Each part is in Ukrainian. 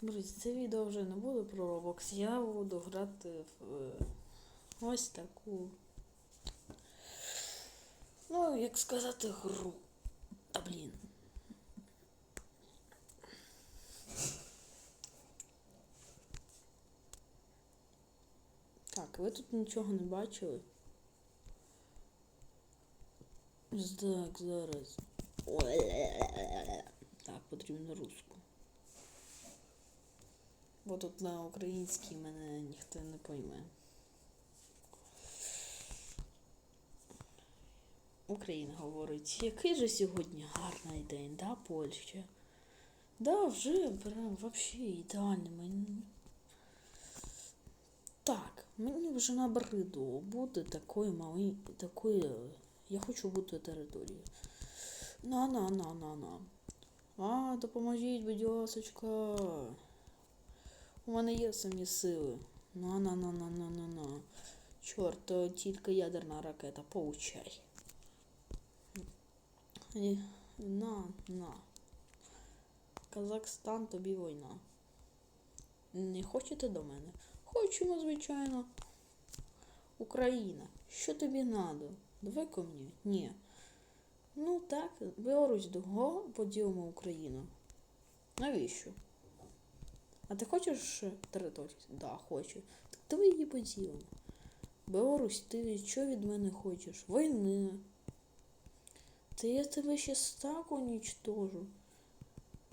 Друзі, це відео вже не буде про Roblox. Я буду грати в е, ось таку. Ну, як сказати, гру. Та блін. Так, ви тут нічого не бачили? Так, зараз. Так, потрібно руску. Бо тут на українській мене ніхто не пойме. Україна говорить, який же сьогодні гарний день, да, Польща? Да, вже прям вообще ідеально. Мені... Так, мені вже набридло бути такою малий, такою. Я хочу бути територією. На, на, на, на, на. А, допоможіть, будь ласочка. У мене є самі сили. На на на на на на на. Чорт, тільки ядерна ракета, получай. На, на. Казахстан тобі війна. Не хочете до мене? Хочемо, звичайно. Україна, що тобі надо? Давай ко мені? Ні. Ну так, Білорусь того поділимо Україну. Навіщо? А ти хочеш територію? Да, хочу. Так давай її поділимо. Білорусь, ти що від мене хочеш? Війни. Та я тебе ще так унічтожу.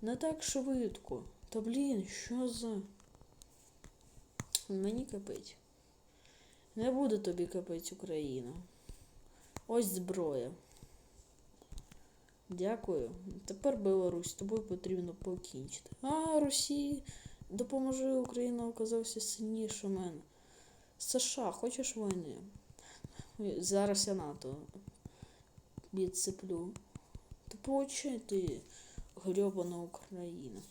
Не так швидко. Та блін, що за. Мені капить. Не буде тобі капець Україна. Ось зброя. Дякую. Тепер Білорусь, з тобою потрібно покінчити. А, Росії, допоможи, Україна оказався сильніше мене. США, хочеш війни? Зараз я НАТО відсиплю. Та получай ти, грьобана Україна.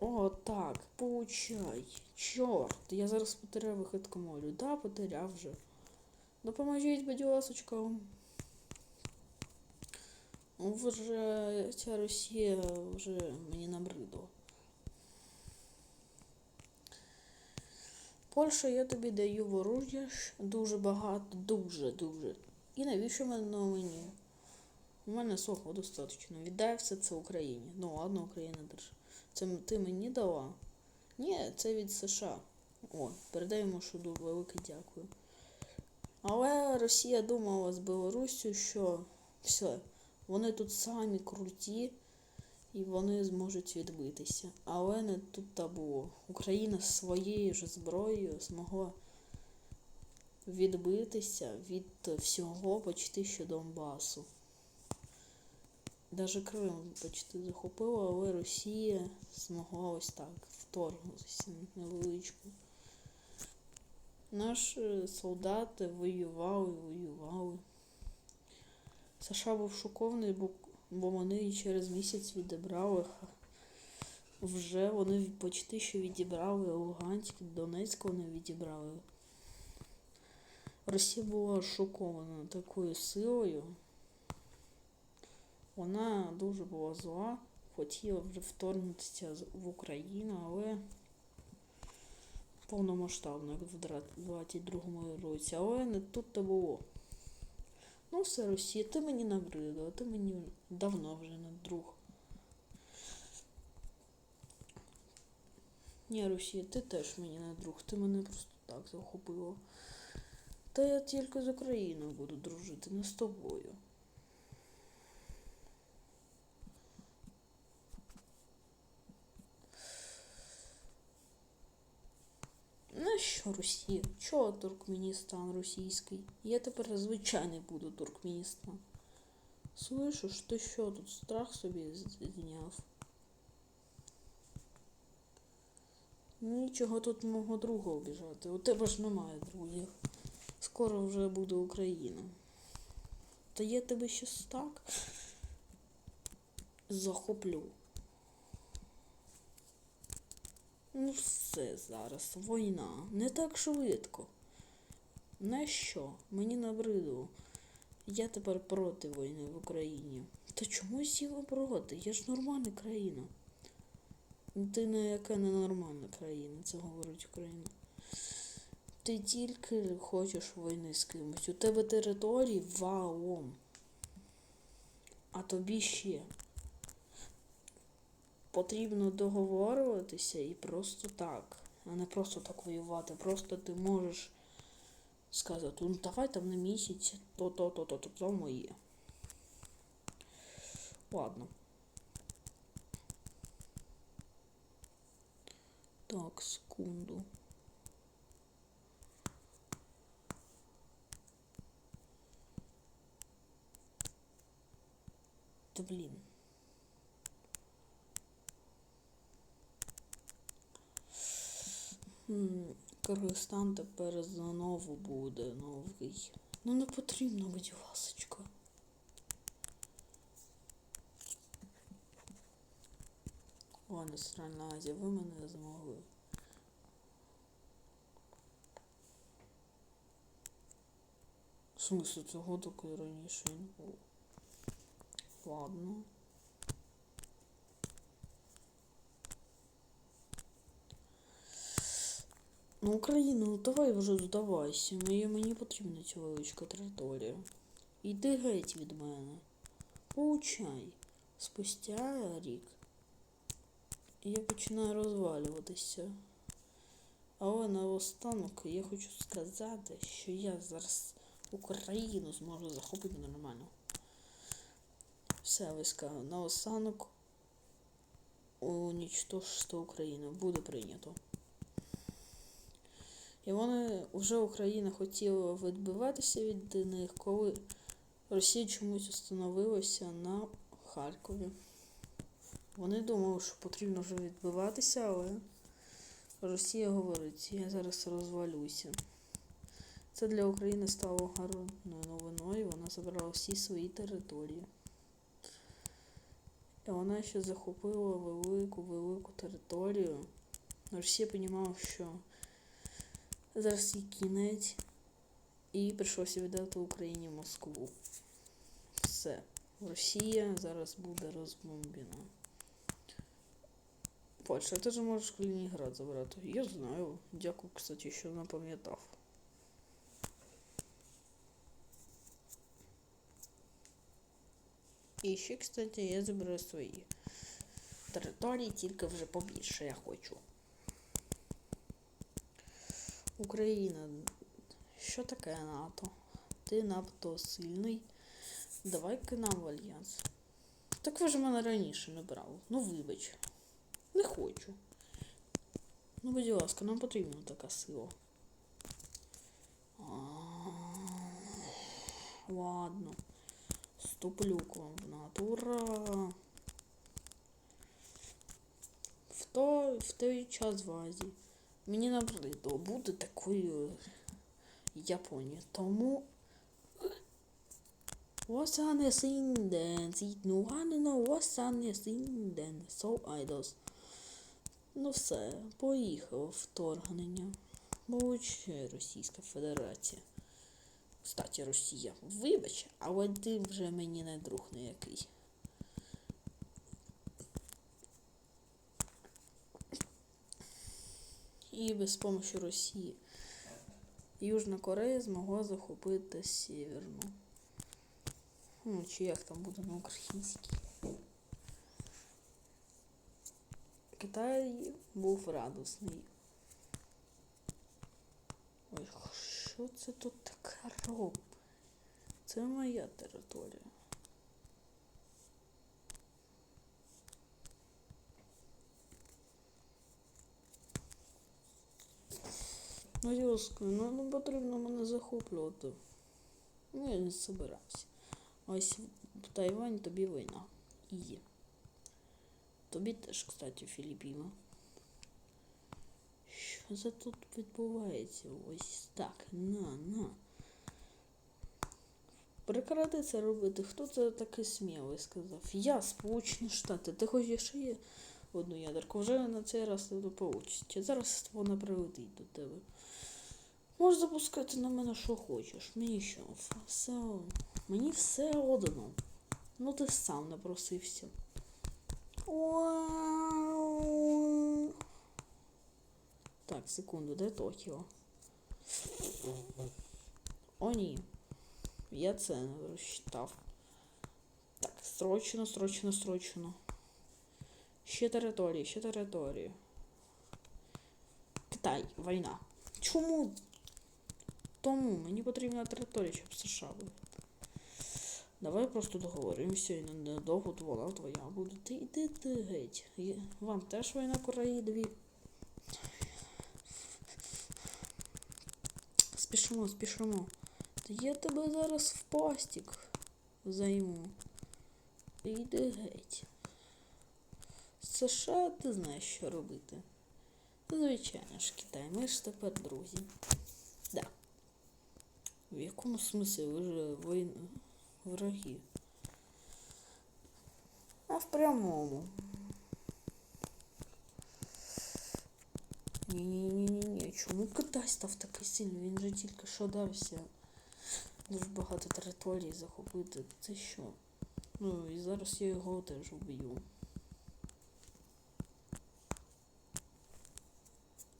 О, так, получай. Чорт, я зараз потеряв вихід комолю. Да, потеряв вже. Допоможіть, будь ласочка. Вже ця Росія вже мені набридла. Польща, я тобі даю ворожжя дуже багато, дуже, дуже. І навіщо мене мені? У мене сохло достатньо. Віддай все це Україні. Ну ладно, Україна держа. Це ти мені дала? Ні, це від США. О, передаємо шуду, велике дякую. Але Росія думала з Білоруссю, що все, вони тут самі круті і вони зможуть відбитися. Але не тут та було. Україна своєю ж зброєю змогла відбитися від всього почти що Донбасу. Даже Крим почти захопила, але Росія змогла ось так вторгнутися невеличку. Наші солдати воювали, воювали. США був шокований, бо, вони через місяць відібрали. Вже вони почти що відібрали Луганськ, Донецьк вони відібрали. Росія була шокована такою силою. Вона дуже була зла, хотіла вже вторгнутися в Україну, але повномасштабно, як в дра- 22-му році, але не тут то було. Ну, все, Росія, ти мені набридла, ти мені давно вже не друг. Ні, Росія, ти теж мені не друг, ти мене просто так захопила. Та я тільки з Україною буду дружити, не з тобою. Ну що Росія? Чого Туркменістан російський? Я тепер звичайний буду Туркменістан. Слышиш, ти що тут страх собі зняв? Нічого тут мого друга обіжати. У тебе ж немає друзів. Скоро вже буде Україна. Та я тебе щас так захоплю. Ну все зараз, війна. Не так швидко. На що? Мені набридло. Я тепер проти війни в Україні. Та чому ви проти? Я ж нормальна країна. Ти не яка ненормальна країна, це говорить Україна. Ти тільки хочеш війни з кимось. У тебе території валом. А тобі ще. Потрібно договорюватися і просто так. А не просто так воювати. Просто ти можеш сказати, ну давай там на місяць, то-то, то-то, то, то моє. Ладно. Так, секунду. Та блін. М, Киргизстан тепер знову буде новий. Ну не потрібно, будь ласочка. Ладно, Центральна Азія, ви мене змогли. В смысле, цього таки раніше не було. Ладно. Ну, Україна, ну давай вже здавайся. Мені, мені потрібна ця величка територія. Іди геть від мене. Получай. Спустя рік. Я починаю розвалюватися. Але наостанок я хочу сказати, що я зараз Україну зможу захопити нормально. Все, сказали. Наостанок унічтожити Україну буде прийнято. І вони вже Україна хотіла відбиватися від них, коли Росія чомусь встановилася на Харкові. Вони думали, що потрібно вже відбиватися, але Росія говорить, я зараз розвалюся. Це для України стало гарною новиною. Вона забрала всі свої території. І вона ще захопила велику-велику територію. Росія розуміла, що зараз їй кінець. І прийшлося віддати Україні Москву. Все. Росія зараз буде розбомблена. Польща, ти ж можеш Калінінград забрати. Я знаю. Дякую, кстати, що напам'ятав. І ще, кстати, я заберу свої території, тільки вже побільше я хочу. Україна. Що таке НАТО? Ти НАТО сильний. Давай-ка нам в альянс. Так ви ж мене раніше не брали. Ну вибач. Не хочу. Ну, будь ласка, нам потрібна така сила. Ладно. Вступлю к вам в НАТО. Ура! В, то, в той час в Азії. Мені набридло бути такою Японією. Тому sinden, sieht nur an, wasane sinden, so idols. Ну все, поїхало вторгнення. Молодче Російська Федерація. Кстати, Росія, вибач, але ти вже мені не друг ніякий. І без помощі Росії Южна Корея змогла захопити Сєвєрну. Ну, чи як там буде на українській. Китай був радісний. Ой, що це тут таке роб? Це моя територія. Ну, ну не потрібно мене захоплювати. Ну, я не збирався. Ось Тайвань тобі війна. Є. Тобі теж, кстати, Філіппіна. Що за тут відбувається? Ось так. На, на. Прекрати це робити. Хто це такий смілий сказав? Я, Сполучені Штати. Ти хочеш ще є одну ядерку? Вже на цей раз не получиться. Зараз вона прилетить до тебе. Можеш запускати на мене що хочеш. Мені що? Все. Мені все одно. Ну ти сам напросився. Так, секунду, де Токіо? О, ні. Я це не розчитав. Так, срочно, срочно, срочно. Ще території, ще території. Китай, війна. Чому? Тому мені потрібна територія, щоб США були. Давай просто договоримося і недовго вона твоя буде. Ти йди ти геть. Вам теж війна Кореї. Спішимо, спішимо. Та я тебе зараз в пастік займу. Йди геть. США ти знаєш, що робити. Звичайно ж, Китай, ми ж тепер друзі. Да. В якому смислі ви ж воїн... враги? А в прямому. Ні-ні-ні-ні, чому Китай став такий сильний? Він же тільки що дався. Дуже багато території захопити. Це що? Ну і зараз я його теж вб'ю.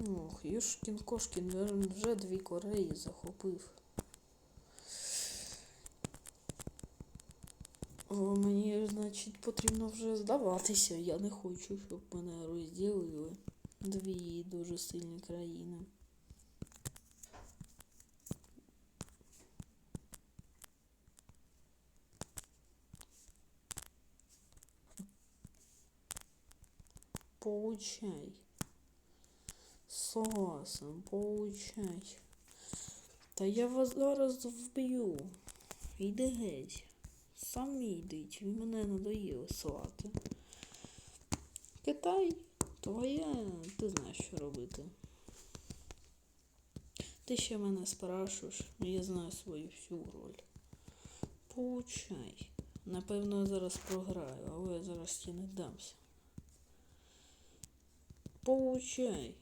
Ох, Юшкін Кошкін вже- вже дві Кореї захопив. О, мені, значить, потрібно вже здаватися. Я не хочу, щоб мене розділили дві дуже сильні країни. Получай. Согласен, получай. Та я вас зараз вб'ю. Йди геть. Самі йдіть, ви мене надоїли слати. Китай, твоє, ти знаєш, що робити. Ти ще мене спрашуєш, ну я знаю свою всю роль. Получай. Напевно, я зараз програю, але я зараз ті не дамся. Получай.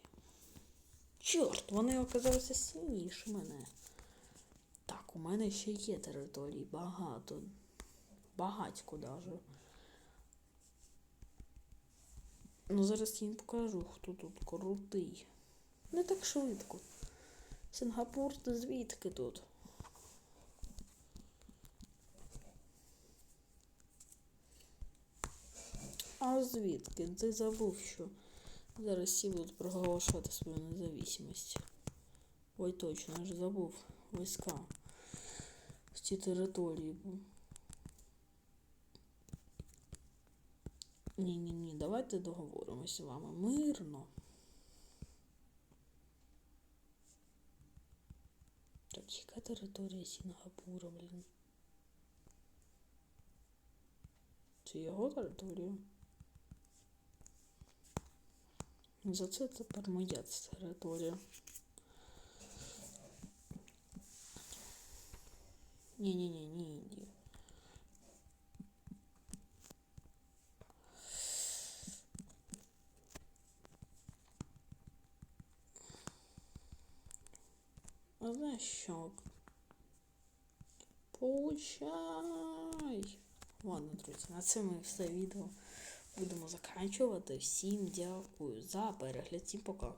Чорт, вони оказалися сильніші мене. Так, у мене ще є території багато. Багатько даже. Ну, зараз я їм покажу, хто тут крутий. Не так швидко. Сингапур, звідки тут? А звідки? Ти забув, що зараз всі будуть проголошувати свою незалежність. Ой, точно, я ж забув. Війська. З ці території. Ні-ні-ні, давайте договоримося з вами мирно. Так, яка територія Сінгапура, блін? Це його територія? За це тепер моя територія. Ні-ні-ні, ні, ні. А знаєш що? Получай! Ладно, друзі, на цьому все відео будемо заканчувати. Всім дякую за перегляд. Всім пока.